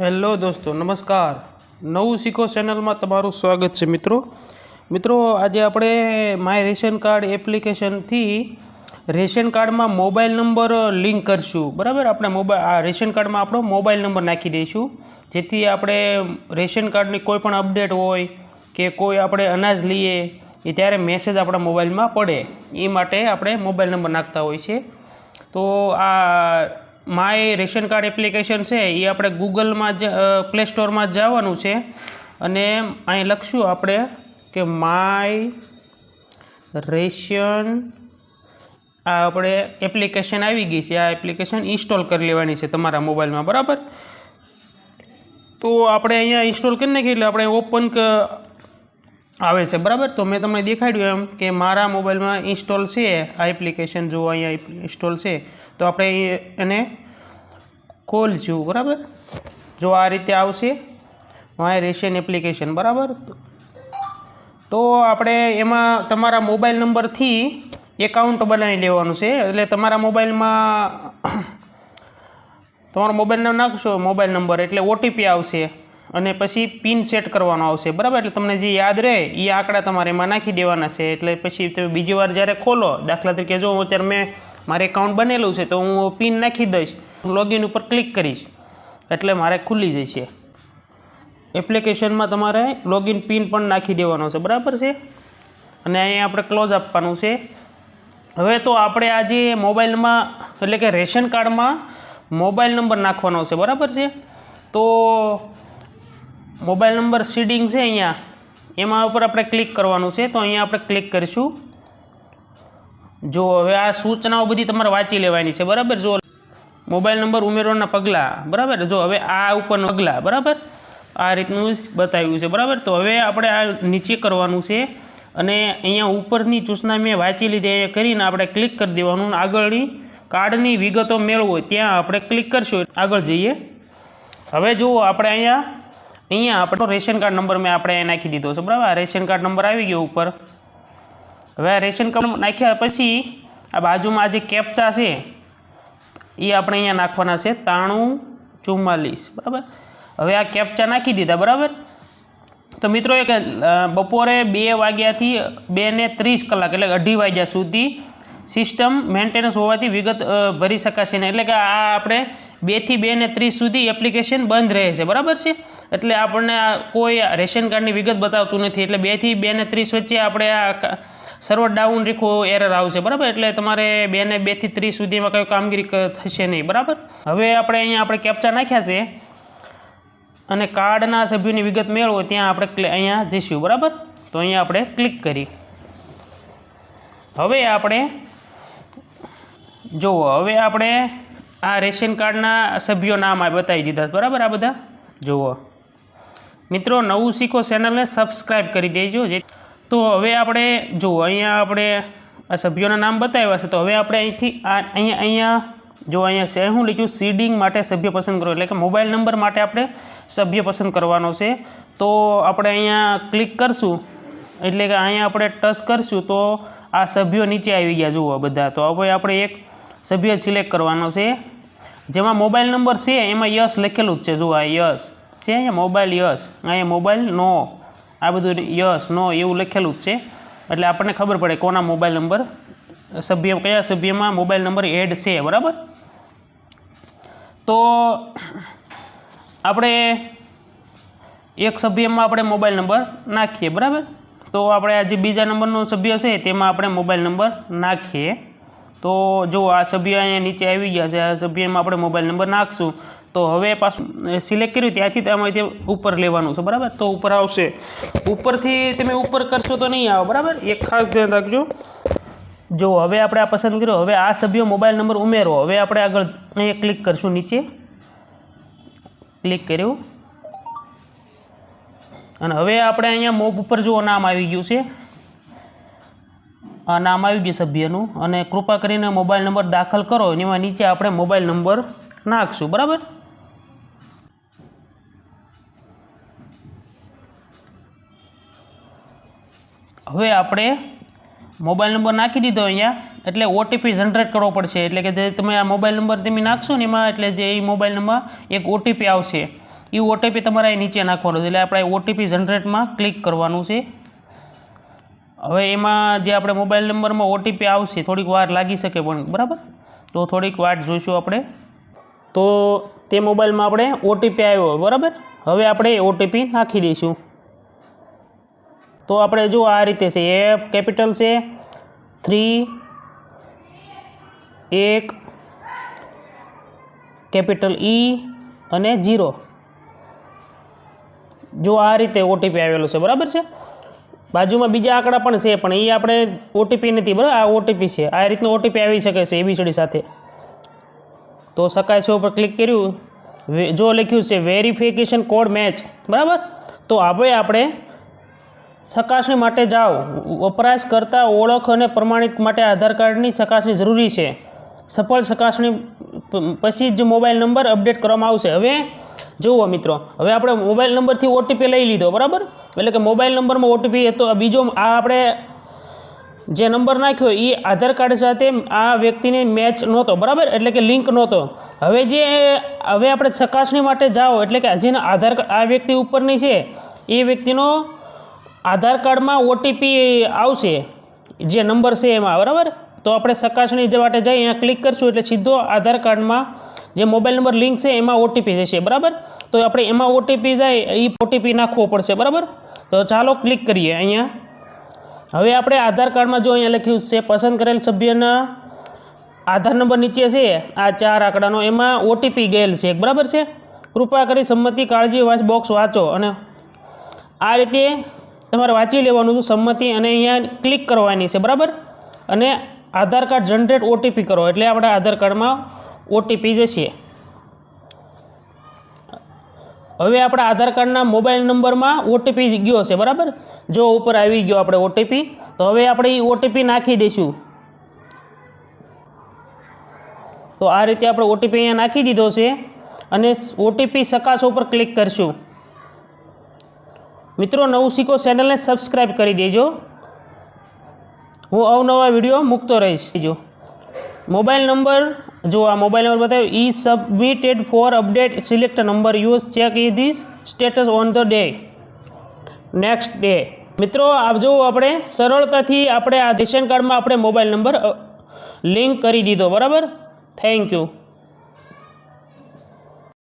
Hello દોસ્તો, નમસ્કાર. નવું શીખો ચેનલમાં તમારું સ્વાગત છે મિત્રો. મિત્રો, આજે આપણે માય રેશન કાર્ડ એપ્લિકેશનથી રેશન કાર્ડમાં મોબાઈલ નંબર લિંક કરશું. બરાબર? આપણે મોબાઈલ આ રેશન કાર્ડમાં આપણો મોબાઈલ નંબર નાખી દઈશું. જેથી આપણે રેશન કાર્ડની કોઈ પણ અપડેટ હોય કે કોઈ આપણે અનાજ લઈએ, એ ત્યારે મેસેજ આપણા મોબાઈલમાં પડે. એ માટે આપણે મોબાઈલ નંબર નાખતા હોય છે. તો આ માય રેશન કાર્ડ એપ્લિકેશન છે, એ આપણે ગૂગલમાં જ પ્લે સ્ટોરમાં જવાનું છે. અને અહીં લખશું આપણે કે માય રેશન, આ આપણે એપ્લિકેશન આવી ગઈ છે, આ એપ્લિકેશન ઇન્સ્ટોલ કરી લેવાની છે તમારા મોબાઈલમાં, બરાબર? તો આપણે અહીંયા ઇન્સ્ટોલ કરી નાખીએ એટલે આપણે ઓપન આવે છે. બરાબર? તો મેં તમને દેખાડ્યું એમ કે મારા મોબાઈલમાં ઇન્સ્ટોલ છે, આ એપ્લિકેશન જો અહીંયા ઇન્સ્ટોલ છે, તો આપણે એને ખોલશું બરાબર? જો આ રીતે આવશે માય રેશન એપ્લિકેશન, બરાબર? તો આપણે એમાં તમારા મોબાઈલ નંબરથી એકાઉન્ટ બનાવી લેવાનું છે. એટલે તમારા મોબાઈલમાં, તમારો મોબાઈલ નંબર નાખશો, મોબાઈલ નંબર, એટલે ઓટીપી આવશે. અને પછી પિન સેટ કરવાનો આવશે. બરાબર? એટલે તમને જે યાદ રહે એ આંકડા તમારે એમાં નાખી દેવાના છે. એટલે પછી તમે બીજી વાર જ્યારે ખોલો, દાખલા તરીકે જો હું અત્યારે મેં, મારે એકાઉન્ટ બનેલું છે, તો હું પિન નાખી દઈશ લોગિન ઉપર ક્લિક કરીશ. એટલે મારે ખુલ્લી જશે એપ્લિકેશનમાં તમારે લોગિન પિન પણ નાખી દેવાનો છે. બરાબર છે? અને અહીંયા આપણે ક્લોઝ આપવાનું છે. હવે તો આપણે આજે મોબાઈલમાં એટલે કે રેશન કાર્ડમાં મોબાઈલ નંબર નાખવાનો છે. બરાબર છે? તો મોબાઈલ નંબર સીડિંગ છે અહીંયા. એમાં ઉપર આપણે ક્લિક કરવાનું છે, તો અહીંયા આપણે ક્લિક કરીશું. જો હવે આ સૂચનાઓ બધી તમારે વાંચી લેવાની છે, બરાબર? જો મોબાઈલ નંબર ઉમેરવાના પગલાં, બરાબર? જો હવે આ ઉપરનું પગલાં, બરાબર? આ રીતનું બતાવ્યું છે, બરાબર? તો હવે આપણે આ નીચે કરવાનું છે અને અહીંયા ઉપરની સૂચના મેં વાંચી લીધી, અહીંયા કરીને આપણે ક્લિક કરી દેવાનું. આગળની કાર્ડની વિગતો મેળવો, ત્યાં આપણે ક્લિક કરશું. આગળ જઈએ. હવે જુઓ આપણે અહીંયા અહીંયા આપણો રેશન કાર્ડ નંબર મેં આપણે અહીંયા નાખી દીધો છે, બરાબર? રેશન કાર્ડ નંબર આવી ગયો ઉપર. હવે આ રેશન કાર્ડ નાખ્યા પછી આ બાજુમાં આ જે કેપ્ચા છે, એ આપણે અહીંયા નાખવાના છે, તાણું ચુમ્માલીસ, બરાબર? હવે આ કેપ્ચા નાખી દીધા, બરાબર? તો મિત્રો એક બપોરે બે વાગ્યાથી બે ને ત્રીસ કલાક એટલે અઢી વાગ્યા સુધી સિસ્ટમ મેન્ટેનન્સ હોવાથી વિગત ભરી શકાશે ને એટલે કે આ આપણે બેથી બે ને ત્રીસ સુધી એપ્લિકેશન બંધ રહે છે. બરાબર છે? એટલે આપણને કોઈ રેશન કાર્ડની વિગત બતાવતું નથી. એટલે બેથી બે ને ત્રીસ વચ્ચે આપણે આ સર્વર ડાઉન રીખો એરર આવશે. બરાબર? એટલે તમારે બે ને બેથી ત્રીસ સુધીમાં કોઈ કામગીરી થશે નહીં. બરાબર? હવે આપણે અહીંયા આપણે કેપ્ચા નાખ્યા છે. અને કાર્ડના સભ્યોની વિગત મેળવો, ત્યાં આપણે અહીંયા જઈશું. બરાબર? તો અહીંયા આપણે ક્લિક કરી. હવે આપણે જુઓ હવે આપણે આ રેશન કાર્ડના સભ્યો નામ આ બતાવી દીધા બરાબર આ બધા? જુઓ મિત્રો, નવું શીખો ચેનલને સબસ્ક્રાઈબ કરી દેજો. જે તો હવે આપણે જુઓ અહીંયા આપણે આ સભ્યોના નામ બતાવ્યા છે. તો હવે આપણે અહીંથી આ અહીંયા અહીંયા જો, અહીંયા છે. હું લખ્યું સીડિંગ માટે સભ્ય પસંદ કરો. એટલે કે મોબાઈલ નંબર માટે આપણે સભ્ય પસંદ કરવાનો છે. તો આપણે અહીંયા ક્લિક કરશું. એટલે કે અહીંયા આપણે ટચ કરશું. તો આ સભ્યો નીચે આવી ગયા. જુઓ બધા. તો હવે આપણે એક સભ્ય સિલેક્ટ કરવાનો છે. જેમાં મોબાઈલ નંબર છે, એમાં યસ લખેલું જ છે. જુઓ આ યસ છે, અહીંયા મોબાઈલ યસ અહીંયા મોબાઈલ નો. આ બધું યસ નો એવું લખેલું જ છે. એટલે આપણને ખબર પડે કોના મોબાઈલ નંબર, સભ્ય, કયા સભ્યમાં મોબાઈલ નંબર એડ છે, બરાબર? તો આપણે એક સભ્યમાં આપણે મોબાઈલ નંબર નાખીએ, બરાબર? તો આપણે આજે બીજા નંબરનો સભ્ય છે, તેમાં આપણે મોબાઈલ નંબર નાખીએ. તો જો આ સભ્ય અહીંયા નીચે આવી ગયા છે, આ સભ્યમાં આપણે મોબાઈલ નંબર નાખશું. તો હવે પાછું સિલેક્ટ કર્યું, ત્યાંથી તમારે ઉપર લેવાનું છે, બરાબર? તો ઉપર આવશે. ઉપરથી તમે ઉપર કરશો તો નહીં આવે, બરાબર? એક ખાસ ધ્યાન રાખજો. જો, હવે આપણે આ પસંદ કર્યો, હવે આ સભ્યો મોબાઈલ નંબર ઉમેરો. હવે આપણે આગળ અહીંયા ક્લિક કરશું નીચે. ક્લિક કર્યું. અને હવે આપણે અહીંયા મોબ ઉપર જુઓ, નામ આવી ગયું છે. નામ આવી ગયું સભ્યનું. અને કૃપા કરીને મોબાઈલ નંબર દાખલ કરો. એમાં નીચે આપણે મોબાઈલ નંબર નાખશું. બરાબર? હવે આપણે મોબાઈલ નંબર નાખી દીધો અહીંયા. એટલે ઓટીપી જનરેટ કરવો પડશે. એટલે કે તમે આ મોબાઈલ નંબર તમે નાખશો ને એમાં, એટલે જે એ મોબાઈલ નંબર, એક ઓટીપી આવશે. એ ઓટીપી તમારે નીચે નાખવાનું છે. એટલે આપણે ઓટીપી જનરેટમાં ક્લિક કરવાનું છે. હવે એમાં જે આપણે મોબાઈલ નંબરમાં ઓટીપી આવશે, થોડીક વાર લાગી શકે પણ, બરાબર? તો થોડીક વાટ જોઈશું આપણે. તો તે મોબાઈલમાં આપણે ઓટીપી આવ્યો, બરાબર? હવે આપણે ઓટીપી નાખી દઈશું. તો આપણે જો આ રીતે છે એફ કેપિટલ છે થ્રી એક કેપિટલ ઈ અને જીરો જો આ રીતે ઓટીપી આવેલો છે, બરાબર છે? બાજુમાં બીજા આંકડા પણ છે, પણ એ આપણે ઓટીપી નથી, બરાબર? આ ઓટીપી છે. આ રીતનું ઓટીપી આવી શકે છે એબીસીડી સાથે. તો શકાય છે ઉપર ક્લિક કર્યું. જો લખ્યું છે વેરિફિકેશન કોડ મેચ બરાબર? તો હવે આપણે ચકાસણી માટે જાઓ. વપરાશકર્તા ઓળખ અને પ્રમાણિત માટે આધાર કાર્ડની ચકાસણી જરૂરી છે. સફળ ચકાસણી પછી જ મોબાઈલ નંબર અપડેટ કરવામાં આવશે. હવે જુઓ મિત્રો, હવે આપણે મોબાઈલ નંબરથી ઓટીપી લઈ લીધો, બરાબર? એટલે કે મોબાઈલ નંબરમાં ઓટીપી હતો બીજો આ આપણે જે નંબર નાખ્યો એ આધાર કાર્ડ સાથે આ વ્યક્તિને મેચ નહોતો, બરાબર? એટલે કે લિંક નહોતો. હવે જે હવે આપણે ચકાસણી માટે જાઓ, એટલે કે જેના આધાર આ વ્યક્તિ ઉપરની છે, એ વ્યક્તિનો આધાર કાર્ડમાં ઓટીપી આવશે, જે નંબર છે એમાં, બરાબર? તો આપણે ચકાસણી માટે જઈ અહીંયા ક્લિક કરશું, એટલે સીધો આધાર કાર્ડમાં જે મોબાઈલ નંબર લિંક છે એમાં ઓટીપી જશે, બરાબર? તો આપણે એમાં ઓટીપી જાય એ ઓટીપી નાખવો પડશે, બરાબર? તો ચાલો ક્લિક કરીએ અહીંયા. હવે આપણે આધાર કાર્ડમાં જો અહીંયા લખ્યું છે, પસંદ કરેલ સભ્યના આધાર નંબર નીચે છે, આ ચાર આંકડાનો, એમાં ઓટીપી ગયેલ છે, બરાબર છે? કૃપા કરી સંમતિ, કાળજી, વાંચ, બોક્સ વાંચો અને આ રીતે તમારે વાંચી લેવાનું છે, સંમતિ અને અહીંયા ક્લિક કરવાની છે, બરાબર? અને આધાર કાર્ડ જનરેટ ઓટીપી કરો, એટલે આપણે આધાર કાર્ડમાં ઓટીપી જશે હવે આપણા આધાર કાર્ડના મોબાઈલ નંબરમાં ઓટીપી ગયો છે, બરાબર? જો ઉપર આવી ગયો આપણે ઓટીપી, તો હવે આપણે એ ઓટીપી નાખી દઈશું. તો આ રીતે આપણે ઓટીપી અહીંયા નાખી દીધો છે અને ઓટીપી સકાશ ઉપર ક્લિક કરશું. મિત્રો, નવું શીખો ચેનલને સબસ્ક્રાઈબ કરી દેજો. હું અવનવા વીડિયો મૂકતો રહીશ. જો. મોબાઈલ નંબર જો આ મોબાઈલ નંબર બતાવ્યો, E submitted for update select number use check E this status on the day next day મિત્રો, આપ જો આપણે સરળતાથી આપણે આ રેશન કાર્ડમાં આપણે મોબાઈલ નંબર લિંક કરી દીધો, બરાબર? Thank you